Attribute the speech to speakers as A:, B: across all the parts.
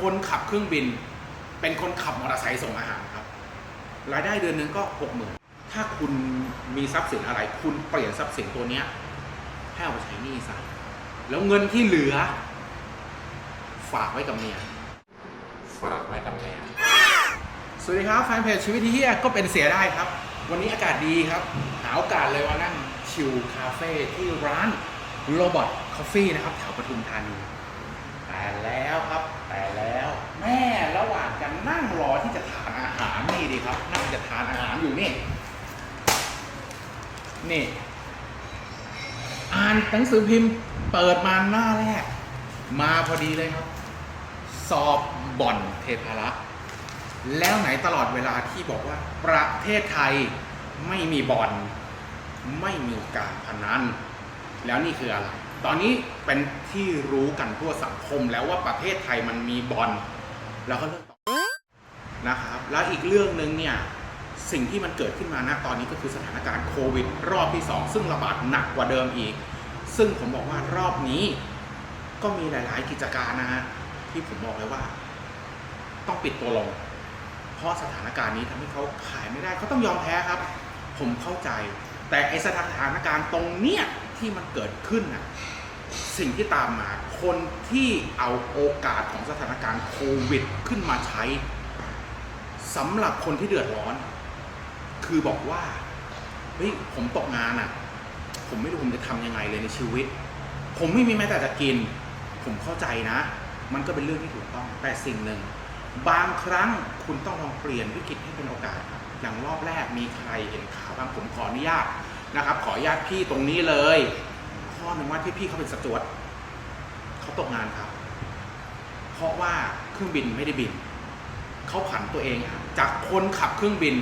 A: คนขับเครื่องบิน เป็นคนขับมอเตอร์ไซค์ส่งอาหารครับ รายได้เดือนหนึงก็หกหมื่นถ้าคุณมีทรัพย์สินอะไร คุณเปลี่ยนทรัพย์สินตัวเนี้ยให้เอาไปใช้หนี้ซะแล้วเงินที่เหลือ ฝากไว้กับเมีย
B: ฝากไว้กับแม่
A: สวัสดีครับแฟนเพจชีวิตที่เฮียก็เป็นเสียได้ครับ วันนี้อากาศดีครับ หาโอกาสเลยว่านั่งชิลคาเฟ่ที่ร้านโรบอทคอฟฟี่นะครับแถวปทุมธานี แต่แล้วครับ แต่แล้วแม่ระหว่างกันนั่งรอที่จะทานอาหารนี่ดีครับ นั่งจะทานอาหารอยู่นี่ นี่ อ่านหนังสือพิมพ์เปิดมาหน้าแรก มาพอดีเลยครับ สอบบ่อนเทพารักษ์แล้วไหนตลอดเวลาที่บอกว่า ประเทศไทยไม่มีบอลไม่มีการพนันแล้วนี่คืออะไร ตอนนี้เป็นที่รู้กันทั่วสังคมแล้วว่าประเทศไทยมันมีบอลแล้วก็เริ่มตอนะครับ แล้วอีกเรื่องหนึ่งเนี่ยสิ่งที่มันเกิดขึ้นมาณตอนนี้ก็คือสถานการณ์โควิด รอบที่ 2 ซึ่งระบาดหนักกว่าเดิมอีก ซึ่งผมบอกว่ารอบนี้ก็มีหลาย ๆ กิจการนะฮะที่ผมบอกเลยว่า ต้องปิดตัวลง เพราะสถานการณ์นี้ทำให้เขาขายไม่ได้เขาต้องยอมแพ้ครับ ผมเข้าใจ แต่ไอสถานการณ์ตรงเนี้ยที่มันเกิดขึ้นนะ สิ่งที่ตามมา คนที่เอาโอกาสของสถานการณ์โควิดขึ้นมาใช้สำหรับคนที่เดือดร้อน คือบอกว่าเฮ้ยผมตกงานอะ ผมไม่รู้ผมจะทำยังไงเลยในชีวิต ผมไม่มีแม้แต่จะกิน ผมเข้าใจนะ มันก็เป็นเรื่องที่ถูกต้องแต่สิ่งหนึ่ง บางครั้งคุณต้องลองเปลี่ยนวิกฤตให้เป็นโอกาส อย่างรอบแรกมีใครเห็นข่าวบ้างผมขออนุญาตนะครับ ขออนุญาตพี่ตรงนี้เลย ข้อหนึ่งว่าที่พี่เขาเป็นสจวตเขาตกงานครับ เพราะว่าเครื่องบินไม่ได้บิน เขาผันตัวเองครับจากคนขับเครื่องบิน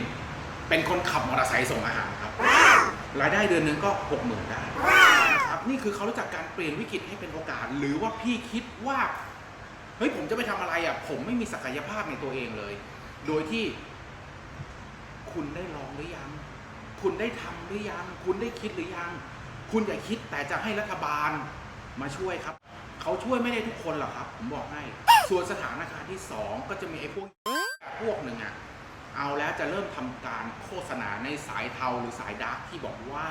A: เป็นคนขับมอเตอร์ไซค์ส่งอาหารครับ รายได้เดือนหนึงก็หกหมื่นได้นะครับนี่คือเขารู้จักการเปลี่ยนวิกฤตให้เป็นโอกาส หรือว่าพี่คิดว่าเฮ้ยผมจะไปทำอะไรอะ ผมไม่มีศักยภาพในตัวเองเลย โดยที่ คุณได้ลองหรือยัง คุณได้ทำหรือยัง คุณได้คิดหรือยัง คุณอย่าคิดแต่จะให้รัฐบาลมาช่วยครับ เขาช่วยไม่ได้ทุกคนหรอกครับ ผมบอกให้ ส่วนสถานการณ์ที่สองก็จะมีไอ้พวกพวกหนึ่งอะเอาแล้วจะเริ่มทำการโฆษณาในสายเทาหรือสายดาร์กที่บอกว่า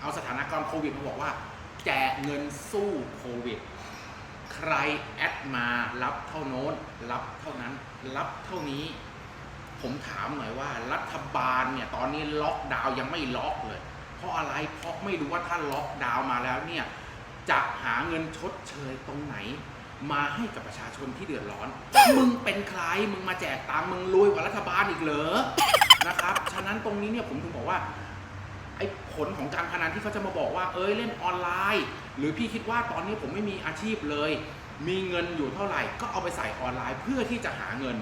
A: เอาสถานการณ์โควิดมาบอกว่า แจกเงินสู้โควิด ใครแอดมารับเท่าโน้น รับเท่านั้น รับเท่านี้ ผมถามหน่อยว่ารัฐบาลเนี่ยตอนนี้ล็อกดาวน์ยังไม่ล็อกเลย เพราะอะไรเพราะไม่รู้ว่าถ้าล็อกดาวน์มาแล้วเนี่ยจะหาเงินชดเชยตรงไหน มาให้กับประชาชนที่เดือดร้อน มึงเป็นใครมึงมาแจกตามมึงรวยกว่ารัฐบาลอีกเหรอนะครับฉะนั้นตรงนี้เนี่ยผมถึงบอกว่าไอ้ผลของการพนันที่เขาจะมาบอกว่า เอ้ยเล่นออนไลน์ หรือพี่คิดว่าตอนนี้ผมไม่มีอาชีพเลย มีเงินอยู่เท่าไหร่ก็เอาไปใส่ออนไลน์เพื่อที่จะหาเงิน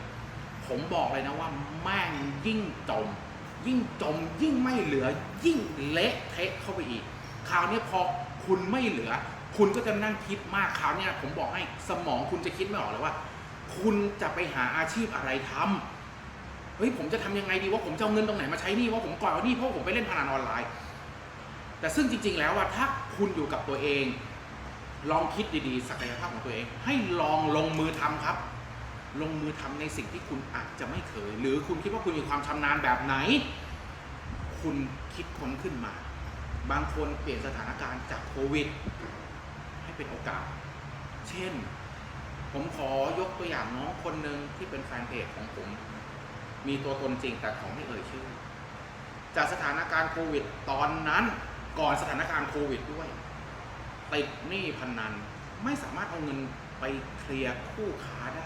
A: ผมบอกเลยนะว่าแม่งยิ่งจม ยิ่งจมยิ่งไม่เหลือ ยิ่งเละเทะเข้าไปอีก คราวนี้พอคุณไม่เหลือ คุณก็จะนั่งคิดมากคราวนี้ผมบอกให้สมองคุณจะคิดไม่ออกเลยว่า คุณจะไปหาอาชีพอะไรทำเฮ้ยผมจะทำยังไงดีว่าผมจะเอาเงินตรงไหนมาใช้นี่ว่าผมก่อนนี่เพราะผมไปเล่นพนันออนไลน์ แต่ซึ่งจริง ๆ แล้วว่าถ้าคุณอยู่กับตัวเอง ลองคิดดีๆ ศักยภาพของตัวเอง ให้ลองลงมือทำครับ ลงมือทำในสิ่งที่คุณอาจจะไม่เคย หรือคุณคิดว่าคุณมีความชำนาญแบบไหน คุณคิดค้นขึ้นมา บางคนเปลี่ยนสถานการณ์จากโควิด ให้เป็นโอกาส เช่น ผมขอยกตัวอย่างน้องคนหนึ่งที่เป็นแฟนเพจของผม มีตัวตนจริงแต่ขอไม่เอ่ยชื่อ จากสถานการณ์โควิด ตอนนั้นก่อนสถานการณ์โควิดด้วยติดหนี้พนัน ไม่สามารถเอาเงินไปเคลียร์คู่ค้าได้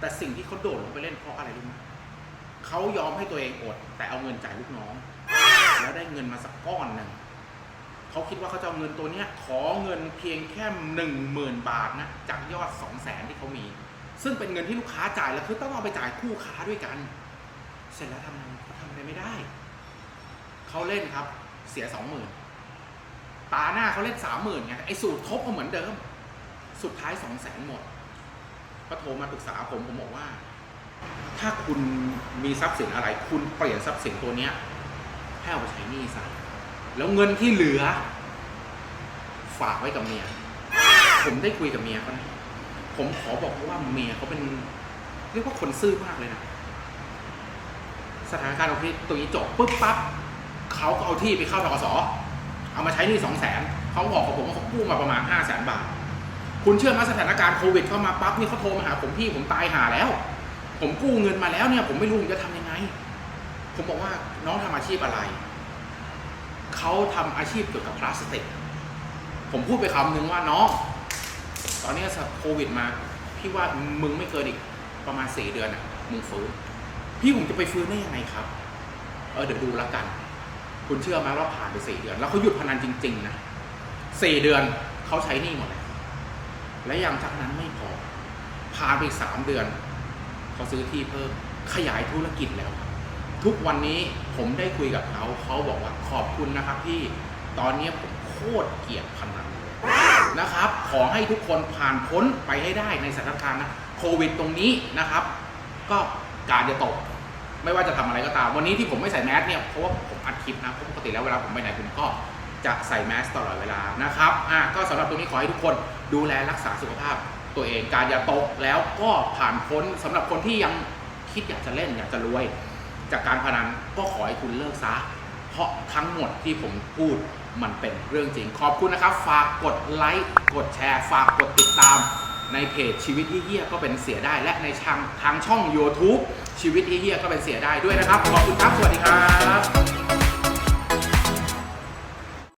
A: แต่สิ่งที่เขาโดดลงไปเล่นเพราะอะไรรู้ไหมเขายอมให้ตัวเองอด แต่เอาเงินจ่ายลูกน้อง แล้วได้เงินมาสักก้อนหนึ่งเขาคิดว่าเขาจะเอาเงินตัวเนี้ย ขอเงินเพียงแค่หนึ่งหมื่นบาทนะจากยอดสองแสนที่เขามี ซึ่งเป็นเงินที่ลูกค้าจ่ายแล้วคือต้องเอาไปจ่ายคู่ค้าด้วยกัน เสร็จแล้วทำไงเขาทำอะไรไม่ได้เขาเล่นครับ เสียสองหมื่นตาหน้าเขาเล่นสามหมื่นไงไอ้สูตรทบก็เหมือนเดิม สุดท้ายสองแสนหมด ก็โทรมาปรึกษาผมผมบอกว่า ถ้าคุณมีทรัพย์สินอะไร คุณเปลี่ยนทรัพย์สินตัวเนี้ยให้เอาไปใช้หนี้ซะแล้วเงินที่เหลือ ฝากไว้กับเมีย ผมได้คุยกับเมียเขานะผมขอบอกว่าเมียเขาเป็น เรียกว่าคนซื่อมากเลยนะสถานการณ์ตรงนี้ตรงนี้จบปุ๊บปั๊บเขาก็เอาที่ไปเข้าทกสเอามาใช้หนี่สองแสนเขาบอกกับผมว่าเขากู้มาประมาณห้าแสนบาท คุณเชื่อไหมสถานการณ์โควิดเข้ามาปั๊บนี่เขาโทรมาหาผมพี่ผมตายหาแล้ว ผมกู้เงินมาแล้วเนี่ย ผมไม่รู้ผมจะทำยังไง ผมบอกว่าน้องทำอาชีพอะไร เขาทำอาชีพเกี่ยวกับพลาสติก ผมพูดไปคำนึงว่าน้องตอนนี้โควิดมาพี่ว่ามึงไม่เกินอีกประมาณสี่เดือนอะมึงฟื้นพี่ผมจะไปฟื้นได้ยังไงครับ เออเดี๋ยวดูแล้วกัน คุณเชื่อไหมว่าผ่านไปสี่เดือน แล้วเขาหยุดพนันจริง ๆ นะสี่เดือนเขาใช้หนี้หมดเลย และยังจากนั้นไม่พอผ่านไปสามเดือนเขาซื้อที่เพิ่มขยายธุรกิจแล้วครับทุกวันนี้ผมได้คุยกับเขาเขาบอกว่าขอบคุณนะครับพี่ตอนนี้ผมโคตรเกลียดพนันนะครับ ขอให้ทุกคนผ่านพ้นไปให้ได้ในสถานการณ์นะโควิดตรงนี้นะครับ ก็การจะตก ไม่ว่าจะทำอะไรก็ตาม วันนี้ที่ผมไม่ใส่แมสเนี่ยเพราะว่าผมอัดคลิปนะปกติแล้วเวลาผมไปไหนผมก็ จะใส่แมสตลอดเวลานะครับอะก็สำหรับตรงนี้ขอให้ทุกคนดูแลรักษาสุขภาพตัวเองการอย่าตกแล้วก็ผ่านพ้นสำหรับคนที่ยังคิดอยากจะเล่นอยากจะรวย จากการพนันก็ขอให้คุณเลิกซะเพราะทั้งหมดที่ผมพูดมันเป็นเรื่องจริง ขอบคุณนะครับ ฝากกดไลค์กดแชร์ ฝากกดติดตาม ในเพจชีวิตเฮี้ยก็เป็นเสียได้ และในทางทางช่อง YouTube ชีวิตเฮี้ยก็เป็นเสียได้ด้วยนะครับ ขอบคุณครับ สวัสดีครับ